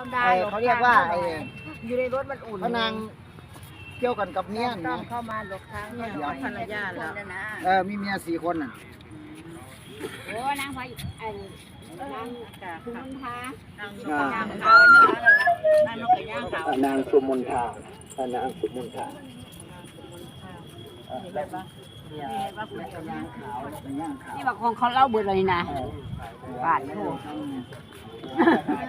ความได้ไอ้เขาเรียกว่าไอ้อยู่ในรถมันอุ่นพระนางเกี่ยวกันกับเมียต้อนะ งเข้ามาหลบทางเนี่ยภรรยาแล้วเออมีเมียสี่คนน่ะโอ้นางพายไอ้นางคุณพาอ่านางเขานางนกกระย่างเขานางสุมนทาอ่านางสุมนทาเออแล้วก็เนี่ยย่างขาวย่างขาวที่บอกของเขาเล่าเบิดเลยนะ บาทโทษงานก่อ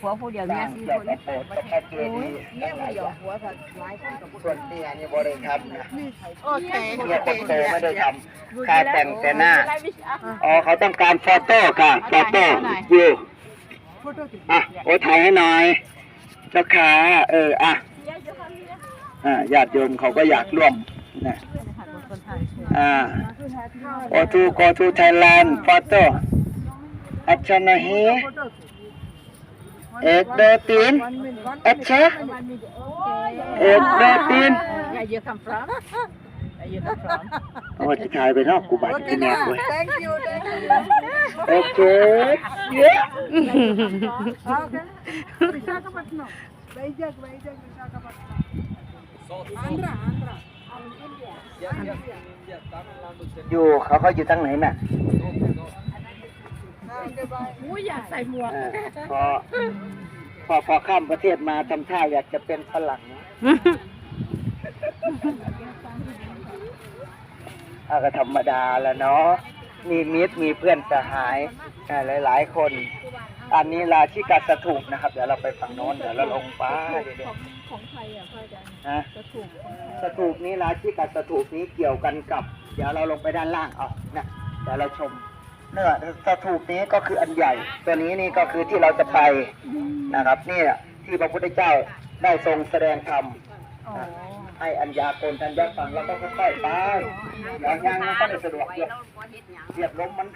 ผัวผู้เดียวเมีร้ายสี่เกี่ยควกับนโบสถ์กับพระเดีย์เนี่ยมันหยอกหัวผัดหลายคนกับส่วนเมียนี่บริทำนะโอเคเมียคนโตไม่ได้ทำค่าแต่งแต่หน้าอ๋อเขาต้องการโฟโต้ค่ะโฟโต้อยู่อะโอ้ถ่ายให้หน่อยเจ้าขาเอออะอ่าญาติโยมเขาก็อยากร่วมนะอ่าโอทูโกทูไทยแลนด์โฟโต้อัชชนะฮีเอกเดอตีนอัชชะเอกเดอตีนอย่าเยอะคำพร้อมอย่าเยอะ คำพร้อมโอ้จะถ่ายไปเนอกกูบาดกินแอุ้ยอยากใส่หมวก พอพออข้ามประเทศมาทำท่าอยากจะเป็นฝรั่งอาก็ธรรมดาแล้วเนาะ มีมิตรมีเพื่อนสหายหลาย ๆ คน อันนี้ราชิกาสถูกนะครับ เดี๋ยวเราไปฝั่งโน้นเดี๋ยวเราลงป้าของของไทยอะพ่อจารสถูกสถูปนี้ราชิกาสถูกนี้เกี่ยวกันกับ เดี๋ยวเราลงไปด้านล่างเอานะเดี๋ยวเราชม เนื้อสถูปนี้ก็คืออันใหญ่ ตัวนี้นี่ก็คือที่เราจะไปนะครับนี่ที่พระพุทธเจ้าได้ทรงแสดงธรรมนะให้อัญญาโกนทัญญาฟังแล้วก็ค่อยๆไปอย่างยังมันก็ได้สะดวกเหยียบเหยียบลมมัน